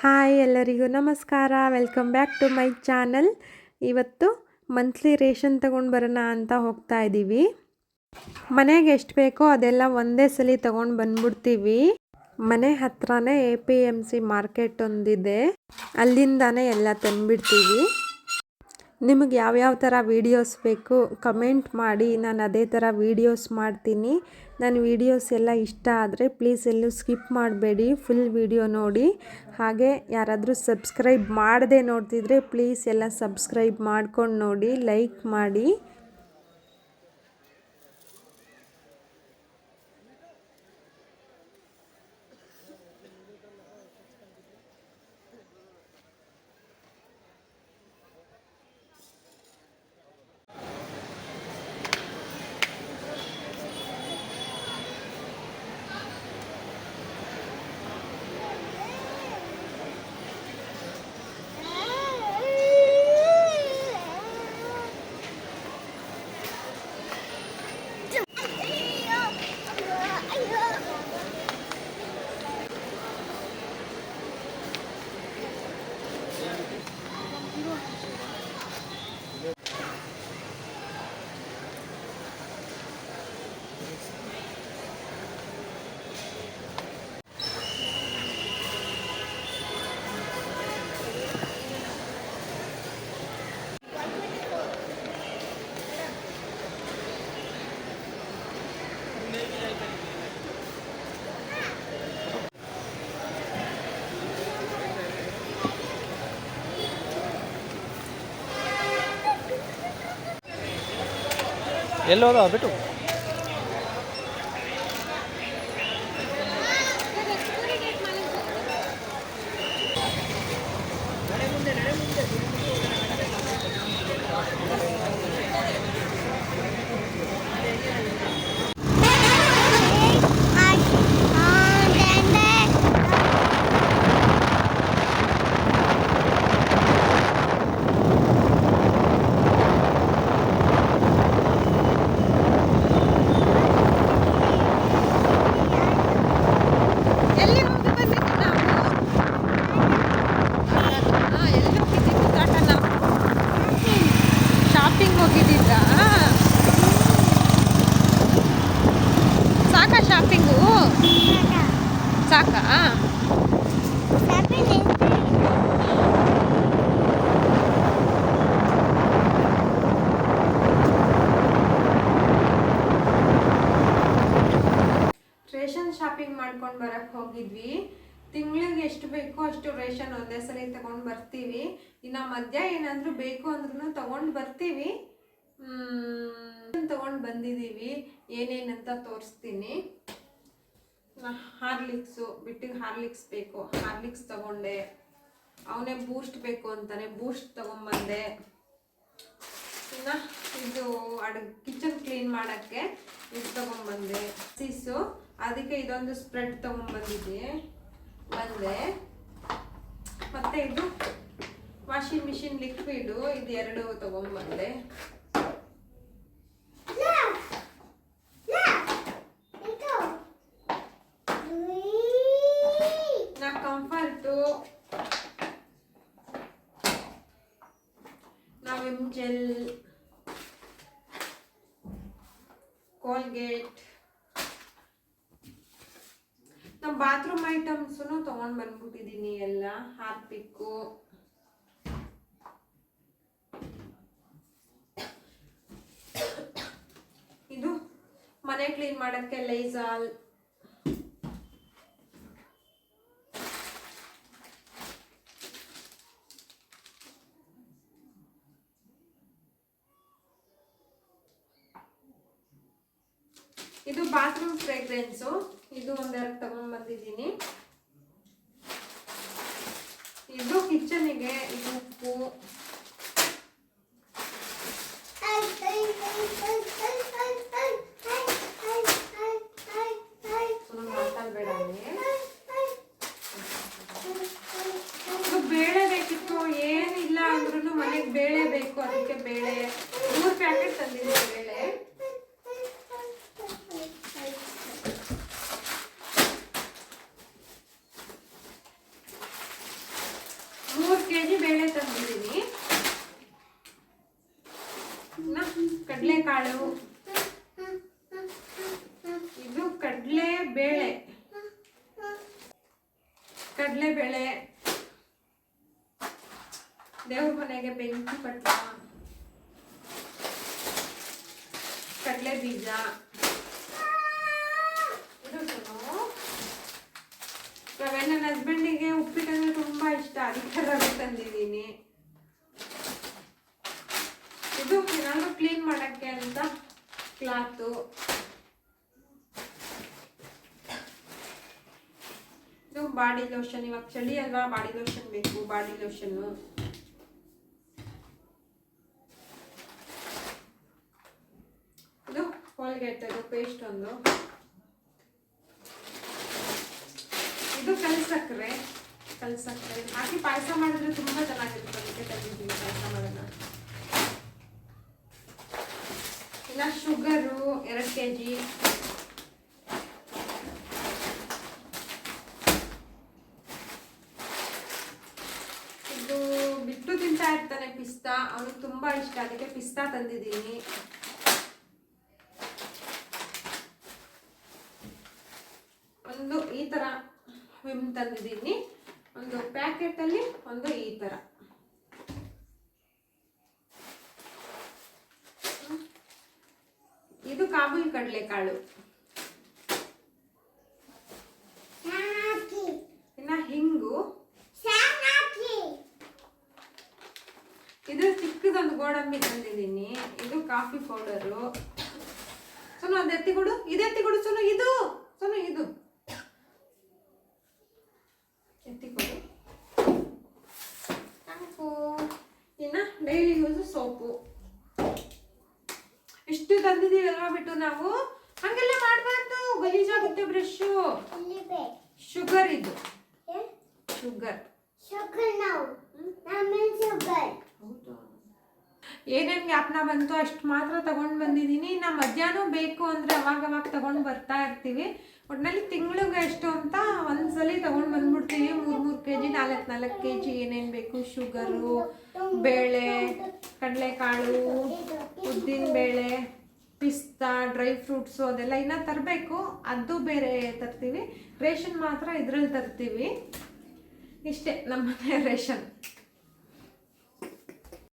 Hi ಎಲ್ಲರಿಗೂ ನಮಸ್ಕಾರ. Welcome back to my channel ಇವತ್ತು ಮಂತ್ಲಿ ರೇಷನ್ ತಗೊಂಡು ಬರೋಣ ಅಂತ ಹೋಗ್ತಾ ಇದ್ದೀವಿ ಮನೆಗೆ ಎಷ್ಟು ಬೇಕೋ ಅದೆಲ್ಲ ಒಂದೇ ಸಲ ತಗೊಂಡು ಬಂದ್ಬಿಡ್ತೀವಿ. ಮನೆ ಹತ್ರನೇ A P M C market ಒಂದಿದೆ. ಅಲ್ಲಿಂದಾನೇ ಎಲ್ಲ ತಂದುಬಿಡ್ತೀವಿ. ನಿಮಗೆ ಯಾವ್ಯಾವ ಥರ ವೀಡಿಯೋಸ್ ಬೇಕು ಕಮೆಂಟ್ ಮಾಡಿ. ನಾನು ಅದೇ ಥರ ವೀಡಿಯೋಸ್ ಮಾಡ್ತೀನಿ. ನನ್ನ ವೀಡಿಯೋಸ್ ಎಲ್ಲ ಇಷ್ಟ ಆದರೆ ಪ್ಲೀಸ್ ಎಲ್ಲೂ ಸ್ಕಿಪ್ ಮಾಡಬೇಡಿ ಫುಲ್ ವೀಡಿಯೋ ನೋಡಿ. ಹಾಗೆ ಯಾರಾದರೂ ಸಬ್ಸ್ಕ್ರೈಬ್ ಮಾಡದೆ ನೋಡ್ತಿದ್ರೆ ಪ್ಲೀಸ್ ಎಲ್ಲ ಸಬ್ಸ್ಕ್ರೈಬ್ ಮಾಡ್ಕೊಂಡು ನೋಡಿ ಲೈಕ್ ಮಾಡಿ. ಎಲ್ಲೋದ ಬಿಟ್ಟು ಎಲ್ಲಿ ಹೋಗಿ ಬಂದಿದ್ದು ನಾವು ಹಾಂ ಎಲ್ಲಿ ಹೋಗಿದ್ದಿದ್ದು ಕಾಟ ನಾವು ಶಾಪಿಂಗ್ ಹೋಗಿದ್ದಿದ್ದ ಸಾಕಾ ಶಾಪಿಂಗು ಸಾಕಾ? ರೇಷನ್ ಶಾಪಿಂಗ್ ಮಾಡ್ಕೊಂಡು ಬರಕ್ ಹೋಗಿದ್ವಿ. ತಿಂಗಳಿಗೆ ಎಷ್ಟು ಬೇಕೋ ಅಷ್ಟು ರೇಷನ್ ಒಂದೇ ಸರಿ ತಗೊಂಡು ಬರ್ತೀವಿ. ಇನ್ನು ಮಧ್ಯ ಏನಾದರೂ ಬೇಕು ಅಂದ್ರೂ ತಗೊಂಡು ಬರ್ತೀವಿ. ತಗೊಂಡು ಬಂದಿದೀವಿ. ಏನೇನಂತ ತೋರಿಸ್ತೀನಿ. ಹಾರ್ಲಿಕ್ಸು ಬಿಟ್ಟಿಗೆ ಹಾರ್ಲಿಕ್ಸ್ ಬೇಕು. ಹಾರ್ಲಿಕ್ಸ್ ತಗೊಂಡೆ. ಅವನೇ ಬೂಸ್ಟ್ ಬೇಕು ಅಂತಾನೆ, ಬೂಸ್ಟ್ ತಗೊಂಬಂದೆ. ಇನ್ನು ಇದು ಅಡ್, ಕಿಚನ್ ಕ್ಲೀನ್ ಮಾಡೋಕ್ಕೆ ಇದು ತಗೊಂಬಂದೆ. ಸೀಸು. ಅದಕ್ಕೆ ಇದೊಂದು ಸ್ಪ್ರೆಡ್ ತಗೊಂಬಂದಿದ್ದೆ. ಬಂದೆ. ಮತ್ತು ಇದು ವಾಷಿಂಗ್ ಮಿಷಿನ್ ಲಿಕ್ವಿಡು, ಇದು ಎರಡು ತಗೊಂಬಂದೆ. ಕಂಫರ್ಟು ನಾವು ಜೆಲ್, ಕೋಲ್ಗೇಟ್ ನಮ್ಮ ಬಾತ್ರೂಮ್ ಐಟಮ್ಸು ತೊಗೊಂಡು ಬಂದ್ಬಿಟ್ಟಿದ್ದೀನಿ ಎಲ್ಲ ಹಾರ್ಪಿಕ್ಕು ಇದು ಮನೆ ಕ್ಲೀನ್ ಮಾಡೋಕ್ಕೆ ಲೈಸಾಲ್. ಇದು ಬಾತ್ರೂಮ್ ಫ್ರೇಗ್ರೆನ್ಸು ಇದು ಒಂದೆರಡು ತಗೊಂಡ್ಬಂದಿದ್ದೀನಿ ಇದು ಕಿಚನಿಗೆ ಇದು ಉಪ್ಪು. ಬೇಳೆ ಬೇಕಿತ್ತು. ಏನಿಲ್ಲ ಅಂದ್ರೂ ಮನೆಗೆ ಬೇಳೆ ಬೇಕು. ಅದಕ್ಕೆ ಬೇಳೆ ಮೂರು ಪ್ಯಾಕೆಟ್ ತಂದಿದ್ದೀನಿ ಬೇಳೆ ಕಾಳು ಇದು ಕಡಲೆ ಬೇಳೆ ಕಡಲೆ ಬೇಳೆ ದೇವ್ರ ಮನೆಗೆ ಬೆಂಕಿ ಪಟ್ಟ ಕಡಲೆ ಬೀಜ. ರವೆ ನನ್ನ ಹಸ್ಬೆಂಡಿಗೆ ಉಪ್ಪಿಟ್ಟಂದ್ರೆ ತುಂಬಾ ಇಷ್ಟ. ಅದಕ್ಕೆ ರವೆ ತಂದಿದ್ದೀನಿ. ಇದು ಏನಾದರೂ ಕ್ಲೀನ್ ಮಾಡಕ್ಕೆ ಅಂತ ಕ್ಲಾತು ಇದು ಬಾಡಿ ಲೋಷನ್, ಇವಾಗ ಚಳಿ ಅಲ್ವಾ? ಬಾಡಿ ಲೋಷನ್ ಬೇಕು, ಬಾಡಿ ಲೋಷನ್. ಇದು ಕೋಲ್ಗೇಟ್ ಇದು ಪೇಸ್ಟ್ ಒಂದು. ಇದು ಕಲ್ಸಕ್ರೆ. ಕಲ್ಸಕ್ರೆ. ಹಾಕಿ ಪಾಯಸ ಮಾಡಿದ್ರೆ ತುಂಬಾ ಚೆನ್ನಾಗಿರುತ್ತೆ. ಅದಕ್ಕೆ ಪಾಯಸ ಮಾಡೋಣ ಇಲ್ಲ ಶುಗರು ಎರಡು ಕೆ ಜಿ ಇದು ಬಿಟ್ಟು ತಿಂತಾ ಇರ್ತಾನೆ ಪಿಸ್ತಾ ಅವನಿಗೆ ತುಂಬಾ ಇಷ್ಟ ಅದಕ್ಕೆ ಪಿಸ್ತಾ ತಂದಿದ್ದೀನಿ ಒಂದು ಈ ತರ ವಿಮ್ ತಂದಿದ್ದೀನಿ ಒಂದು ಪ್ಯಾಕೆಟ್ ಅಲ್ಲಿ ಒಂದು ಈ ತರ ಇದು ಕಾಬೂಲ್ ಕಡಲೆಕಾಳು ಇನ್ನ ಹಿಂಗು ಇದು ಚಿಕ್ಕದೊಂದು ಗೋಡಂಬಿ ತಂದಿದ್ದೀನಿ. ಇದು ಕಾಫಿ ಪೌಡರು. ಸೊನು ಅದು ಎತ್ತಿಕೊಡು ಇದು ಎತ್ತಿಕೊಡು ಸೊನು ಇದು. ಸೊನು ಇದು. ಎತ್ತಿಕೊಡು ಶಾಂಪು ಇನ್ನು ಡೈಲಿ ಯೂಸ್ ಸೋಪು. ಇಷ್ಟು ತಂದಿದ್ದೀವಿ ಅಲ್ವಾ ಬಿಟ್ಟು ನಾವು? ಹಂಗೆಲ್ಲ ಮಾಡಬಾರ್ದು. ಗಲೀಜಾಗುತ್ತೆ ಬ್ರಷು. ಶುಗರ್ ಇದು. ಶುಗರ್ ಹೌದಾ? ಏನೇನು ಜ್ಞಾಪನ ಬಂತು ಅಷ್ಟು ಮಾತ್ರ ತಗೊಂಡು ಬಂದಿದ್ದೀನಿ. ಇನ್ನು ಮಧ್ಯಾಹ್ನ ಬೇಕು ಅಂದರೆ ಅವಾಗ ಅವಾಗ ತಗೊಂಡು ಬರ್ತಾ ಇರ್ತೀವಿ. ಒಟ್ಟಿನಲ್ಲಿ ತಿಂಗಳಿಗೆ ಎಷ್ಟು ಅಂತ ಒಂದ್ಸಲಿ ತಗೊಂಡು ಬಂದ್ಬಿಡ್ತೀವಿ ಮೂರು ಮೂರು ಕೆ ಜಿ ನಾಲ್ಕು ನಾಲ್ಕು ಕೆ ಜಿ ಏನೇನು ಬೇಕು? ಶುಗರು, ಬೇಳೆ, ಕಡಲೆಕಾಳು, ಉದ್ದಿನ ಬೇಳೆ, ಪಿಸ್ತಾ, ಡ್ರೈ ಫ್ರೂಟ್ಸು ಅದೆಲ್ಲ ಇನ್ನೂ ತರಬೇಕು. ಅದು ಬೇರೆ ತರ್ತೀವಿ. ರೇಷನ್ ಮಾತ್ರ ಇದ್ರಲ್ಲಿ ತರ್ತೀವಿ. ಇಷ್ಟೇ ನಮ್ಮ ರೇಷನ್.